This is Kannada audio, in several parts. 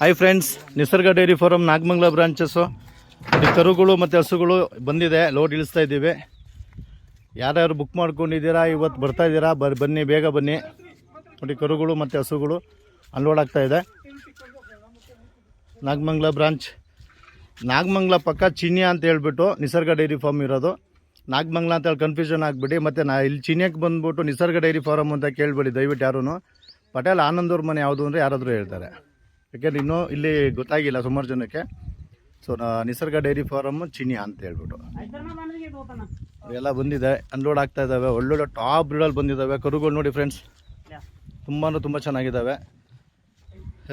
Hi friends Nisarga dairy farm Nagamangala branches ಕರುಗಳು ಮತ್ತು ಹಸುಗಳು ಬಂದಿದೆ. ಲೋಡ್ ಇಳಿಸ್ತಾ ಇದ್ದೀವಿ. ಯಾರ್ಯಾರು ಬುಕ್ ಮಾಡ್ಕೊಂಡಿದ್ದೀರಾ ಇವತ್ತು ಬರ್ತಾ ಇದ್ದೀರಾ, ಬರ್, ಬನ್ನಿ, ಬೇಗ ಬನ್ನಿ. ನೋಡಿ, ಕರುಗಳು ಮತ್ತು ಹಸುಗಳು ಅನ್ಲೋಡ್ ಆಗ್ತಾ ಇದೆ. ನಾಗಮಂಗಲ ಬ್ರಾಂಚ್ ನಾಗಮಂಗ್ಲ ಪಕ್ಕ ಚಿನ್ಯ ಅಂತ ಹೇಳ್ಬಿಟ್ಟು ನಿಸರ್ಗ ಡೈರಿ ಫಾರ್ಮ್ ಇರೋದು. ನಾಗಮಂಗಲ ಅಂತ ಹೇಳಿ ಕನ್ಫ್ಯೂಷನ್ ಆಗಿಬಿಡಿ. ಮತ್ತು ನಾ ಇಲ್ಲಿ ಚಿನ್ಯಕ್ಕೆ ಬಂದ್ಬಿಟ್ಟು ನಿಸರ್ಗ ಡೈರಿ ಫಾರಮ್ ಅಂತ ಕೇಳ್ಬೇಡಿ ದಯವಿಟ್ಟು ಯಾರೂ ಪಟೇಲ್ ಆನಂದವ್ರ ಮನೆ ಯಾವುದು ಅಂದರೆ ಯಾರಾದರೂ ಹೇಳ್ತಾರೆ. ಯಾಕೆಂದ್ರೆ ಇನ್ನೂ ಇಲ್ಲಿ ಗೊತ್ತಾಗಿಲ್ಲ ಸುಮಾರು ಜನಕ್ಕೆ. ಸೊ ನಿಸರ್ಗ ಡೈರಿ ಫಾರಮ್ ಚಿನ್ನಿ ಅಂತ ಹೇಳ್ಬಿಟ್ಟು. ಎಲ್ಲ ಬಂದಿದೆ, ಅನ್ಲೋಡ್ ಆಗ್ತಾ ಇದ್ದಾವೆ ಒಳ್ಳೊಳ್ಳೆ ಟಾಪ್ ಬ್ರೀಡಲ್ಲಿ ಬಂದಿದ್ದಾವೆ ಕರುಗಳು ನೋಡಿ ಫ್ರೆಂಡ್ಸ್ ತುಂಬಾ ತುಂಬ ಚೆನ್ನಾಗಿದ್ದಾವೆ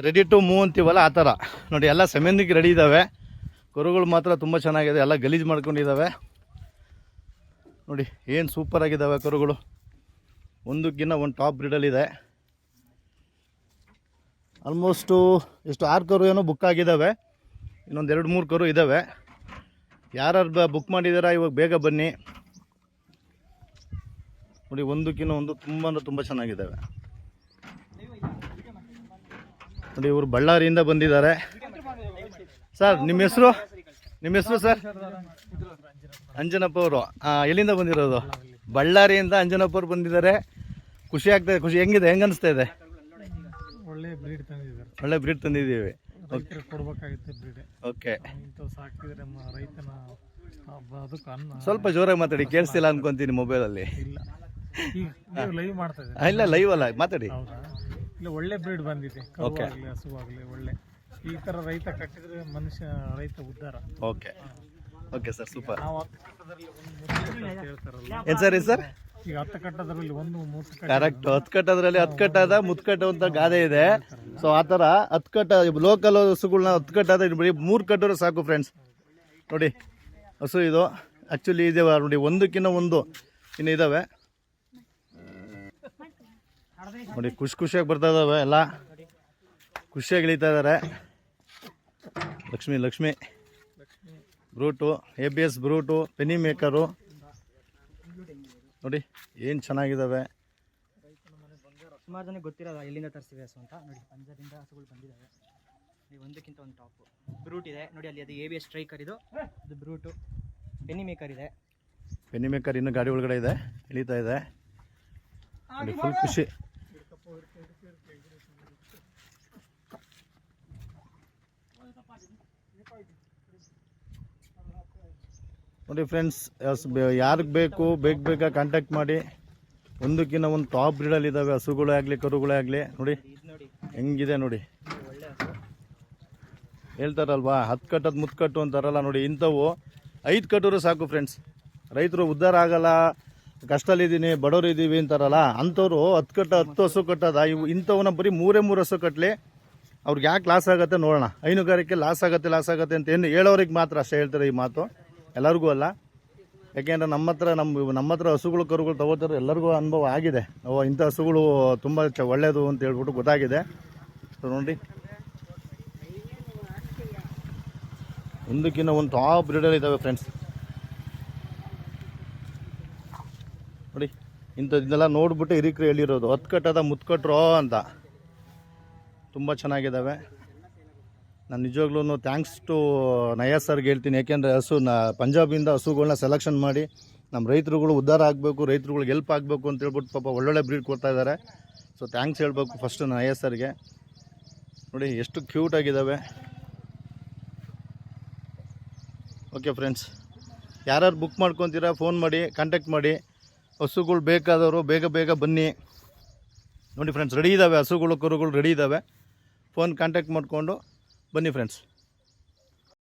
ರೆಡಿ ಟು ಮೂವ್ ಅಂತೀವಲ್ಲ ಆ ಥರ. ನೋಡಿ, ಎಲ್ಲ ಸೆಮೆಂದಿಗೆ ರೆಡಿ ಇದ್ದಾವೆ ಕರುಗಳು ಮಾತ್ರ ತುಂಬ ಚೆನ್ನಾಗಿದೆ. ಎಲ್ಲ ಗಲೀಜು ಮಾಡ್ಕೊಂಡಿದ್ದಾವೆ ನೋಡಿ, ಏನು ಸೂಪರ್ ಆಗಿದ್ದಾವೆ ಕರುಗಳು. ಒಂದಕ್ಕಿಂತ ಒಂದು ಟಾಪ್ ಬ್ರೀಡಲ್ಲಿದೆ. ಆಲ್ಮೋಸ್ಟು ಎಷ್ಟು ಆರು ಕರು ಏನೋ ಬುಕ್ ಆಗಿದ್ದಾವೆ ಇನ್ನೊಂದು ಎರಡು ಮೂರು ಕರು ಇದ್ದಾವೆ ಯಾರು ಬುಕ್ ಮಾಡಿದಾರ, ಇವಾಗ ಬೇಗ ಬನ್ನಿ. ನೋಡಿ ಒಂದಕ್ಕಿಂತ ಒಂದು ತುಂಬ ಅಂದರೆ ತುಂಬ ಚೆನ್ನಾಗಿದ್ದಾವೆ ನೋಡಿ, ಇವರು ಬಳ್ಳಾರಿಯಿಂದ ಬಂದಿದ್ದಾರೆ. ಸರ್ ನಿಮ್ಮ ಹೆಸರು? ನಿಮ್ಮ ಹೆಸರು ಸರ್ ಅಂಜನಪ್ಪ ಅವರು. ಎಲ್ಲಿಂದ ಬಂದಿರೋದು? ಬಳ್ಳಾರಿಯಿಂದ ಅಂಜನಪ್ಪ ಅವರು ಬಂದಿದ್ದಾರೆ. ಖುಷಿ ಆಗ್ತಾಯಿದೆ ಖುಷಿ ಹೆಂಗಿದೆ? ಹೆಂಗೆ ಅನಿಸ್ತಾ ಇದೆ? ಒಳ್ಳೆ ಬ್ರೀಡ್ ತಂದಿದ್ದಾರೆ. ಒಳ್ಳೆ ಬ್ರೀಡ್ ತಂದಿದ್ದೀವಿ. ರೈತರಿಗೆ ಕೊಡ್ಬೇಕಾಗುತ್ತೆ ಬ್ರೀಡ್ ಓಕೆ ಇಂಥವು ಸಾಕಿದ್ರೆ ನಮ್ಮ ರೈತನ ಅದಕ್ಕೆ ಅನ್ನ. ಸ್ವಲ್ಪ ಜೋರಾಗಿ ಮಾತಾಡಿ ಕೇಳಿಸ್ತಿಲ್ಲ ಅನ್ಕೊಂತೀನಿ ಮೊಬೈಲಲ್ಲಿ ಇಲ್ಲ. ಈಗ ನೀವು ಲೈವ್ ಮಾಡ್ತಾ ಇದ್ದೀರಿ? ಇಲ್ಲ ಲೈವ್ ಅಲ್ಲ ಮಾತಾಡಿ. ಹೌದಾ? ಇಲ್ಲ ಒಳ್ಳೆ ಬ್ರೀಡ್ ಬಂದಿದೆ. ಕರು ಆಗಲಿ ಹಸು ಆಗಲಿ ಒಳ್ಳೆ. ಈ ಥರ ರೈತ ಕಟ್ಟಿದ್ರೆ ಮನುಷ್ಯ ರೈತ ಉದ್ಧಾರ ಓಕೆ ಓಕೆ ಸರ್ ಸೂಪರ್ ನಾವು ಹತ್ತು ಕಟ್ಟದಲ್ಲಿ ಒಂದು ಮೂರು ಅಂತ ಹೇಳ್ತಾರಲ್ಲ. ಏನು ಸರ್ ಸರ್ ಈಗ ಹತ್ತು ಒಂದು ಕರೆಕ್ಟ್ ಹತ್ತು ಕಟ್ಟೋದ್ರಲ್ಲಿ ಹತ್ತು ಗಾದೆ ಇದೆ. ಸೊ ಆ ಥರ ಕಟ್ಟ ಲೋಕಲ್ ಹಸುಗಳನ್ನ ಹತ್ತು ಕಟ್ಟದ ಬರೀ ಮೂರು ಕಟ್ಟೋರು ಸಾಕು ಫ್ರೆಂಡ್ಸ್ ನೋಡಿ, ಹಸು ಇದು. ಆ್ಯಕ್ಚುಲಿ ಇದೆ ನೋಡಿ, ಒಂದಕ್ಕಿಂತ ಒಂದು ಇನ್ನು ಇದ್ದಾವೆ ನೋಡಿ, ಖುಷಿ ಖುಷಿಯಾಗಿ ಬರ್ತಾ ಇದ್ದಾವೆ ಎಲ್ಲ. ಖುಷಿಯಾಗಿ ಇಳಿತಾ ಇದ್ದಾರೆ ಲಕ್ಷ್ಮಿ ಲಕ್ಷ್ಮಿ. ಬ್ರೂಟು ಎ ಬಿ ಎಸ್ ಬ್ರೂಟು ಪೆನಿ ಮೇಕರು ನೋಡಿ ಏನು ಚೆನ್ನಾಗಿದ್ದಾವೆ ಸುಮಾರು ಜನಕ್ಕೆ ಗೊತ್ತಿರೋದ ಎಲ್ಲಿಂದ ತರಿಸಿವೆ ಹಸು ಅಂತ? ನೋಡಿ ಪಂಜಾದಿಂದ ಹಸುಗಳು ಬಂದಿದ್ದಾವೆ ನೀವು ಒಂದಕ್ಕಿಂತ ಒಂದು ಟಾಪು. ಬ್ರೂಟ್ ಇದೆ. ನೋಡಿ ಅಲ್ಲಿ ಅದು ಎ ಬಿ ಎಸ್ ಸ್ಟ್ರೈಕರ್ ಇದು. ಅದು ಬ್ರೂಟು. ಪೆನಿ ಮೇಕರ್ ಇದೆ. ಪೆನಿ ಮೇಕರ್ ಇನ್ನೂ ಗಾಡಿ ಒಳಗಡೆ ಇದೆ. ಇಳಿತಾ ಇದೆ. ನೋಡಿ ಫುಲ್ ಖುಷಿ. ನೋಡಿ ಫ್ರೆಂಡ್ಸ್ ಯಾರಿಗೆ ಬೇಕು ಬೇಗ ಬೇಗ ಕಾಂಟ್ಯಾಕ್ಟ್ ಮಾಡಿ. ಒಂದಕ್ಕಿಂತ ಒಂದು ಟಾಪ್ ಬ್ರೀಡಲ್ಲಿ ಇದ್ದಾವೆ ಹಸುಗಳೇ ಆಗಲಿ, ಕರುಗಳೇ ಆಗಲಿ. ನೋಡಿ, ಹೆಂಗಿದೆ ನೋಡಿ. ಹೇಳ್ತಾರಲ್ವಾ ಹತ್ತು ಕಟ್ಟದು ಮುತ್ತು ಕಟ್ಟು ಅಂತಾರಲ್ಲ ನೋಡಿ, ಇಂಥವು ಐದು ಕಟ್ಟರು ಸಾಕು ಫ್ರೆಂಡ್ಸ್ ರೈತರು ಉದ್ಧಾರ ಆಗಲ್ಲ ಕಷ್ಟಲ್ಲಿದ್ದೀನಿ ಬಡವರು ಇದ್ದೀವಿ ಅಂತಾರಲ್ಲ, ಅಂಥವ್ರು ಹತ್ತು ಕಟ್ಟ, ಹತ್ತು ಹಸು ಕಟ್ಟದ, ಇವು ಇಂಥವನ್ನ ಬರೀ ಮೂರೇ ಮೂರು ಹಸು ಕಟ್ಟಲಿ ಅವ್ರಿಗೆ ಯಾಕೆ ಲಾಸ್ ಆಗುತ್ತೆ ನೋಡೋಣ. ಹೈನುಗಾರಿಕೆ ಲಾಸ್ ಆಗುತ್ತೆ ಲಾಸ್ ಆಗುತ್ತೆ ಅಂತ ಏನು ಹೇಳೋರಿಗೆ ಮಾತ್ರ ಅಷ್ಟೇ ಹೇಳ್ತಾರೆ ಈ ಮಾತು. ಎಲ್ಲರಿಗೂ ಅಲ್ಲ? ಯಾಕೆಂದ್ರೆ ನಮ್ಮ ಹತ್ರ ನಮ್ಮ ನಮ್ಮ ಹತ್ರ ಹಸುಗಳು, ಕರುಗಳು ತಗೋತಾರೆ ಎಲ್ಲರಿಗೂ ಅನುಭವ ಆಗಿದೆ. ಇಂಥ ಹಸುಗಳು ತುಂಬ ಚ ಒಳ್ಳೆಯದು ಅಂತ ಹೇಳ್ಬಿಟ್ಟು ಗೊತ್ತಾಗಿದೆ. ನೋಡಿ ಒಂದಕ್ಕಿಂತ ಒಂದು ಟಾಪ್ ಬ್ರೀಡರ್ ಇದ್ದಾವೆ ಫ್ರೆಂಡ್ಸ್ ನೋಡಿ, ಇಂಥದ್ದನ್ನೆಲ್ಲ ನೋಡ್ಬಿಟ್ಟು ಹಿರಿಕರು ಹೇಳಿರೋದು, ಹತ್ತು ಕಟ್ಟದ ಮುತ್ಕಟ್ರೋ ಅಂತ. ತುಂಬ ಚೆನ್ನಾಗಿದ್ದಾವೆ ನಾನು ನಿಜವಾಗ್ಲೂ ಥ್ಯಾಂಕ್ಸ್ ಟು ನಯಾ ಸರ್ಗೆ ಹೇಳ್ತೀನಿ. ಯಾಕೆಂದರೆ ಹಸು, ನ ಪಂಜಾಬಿಂದ ಹಸುಗಳನ್ನ ಸೆಲೆಕ್ಷನ್ ಮಾಡಿ ನಮ್ಮ ರೈತರುಗಳು ಉದ್ಧಾರ ಆಗಬೇಕು, ರೈತರುಗಳಿಗೆ ಹೆಲ್ಪ್ ಆಗಬೇಕು ಅಂತ ಹೇಳ್ಬಿಟ್ಟು ಪಾಪ ಒಳ್ಳೊಳ್ಳೆ ಬ್ರೀಡ್ ಕೊಡ್ತಾ ಇದ್ದಾರೆ ಸೊ ಥ್ಯಾಂಕ್ಸ್ ಹೇಳಬೇಕು ಫಸ್ಟ್ ನಯಾ ಸರ್ಗೆ ನೋಡಿ ಎಷ್ಟು ಕ್ಯೂಟ್ ಆಗಿದ್ದಾವೆ ಓಕೆ ಫ್ರೆಂಡ್ಸ್ ಯಾರ್ಯಾರು ಬುಕ್ ಮಾಡ್ಕೊತೀರಾ ಫೋನ್ ಮಾಡಿ ಕಾಂಟ್ಯಾಕ್ಟ್ ಮಾಡಿ. ಹಸುಗಳು ಬೇಕಾದವರು ಬೇಗ ಬೇಗ ಬನ್ನಿ. ನೋಡಿ ಫ್ರೆಂಡ್ಸ್ ರೆಡಿ ಇದ್ದಾವೆ ಹಸುಗಳು, ಕರುಗಳು ರೆಡಿ ಇದ್ದಾವೆ ಫೋನ್ ಕಾಂಟ್ಯಾಕ್ಟ್ ಮಾಡಿಕೊಂಡು ಬನ್ನಿ ಫ್ರೆಂಡ್ಸ್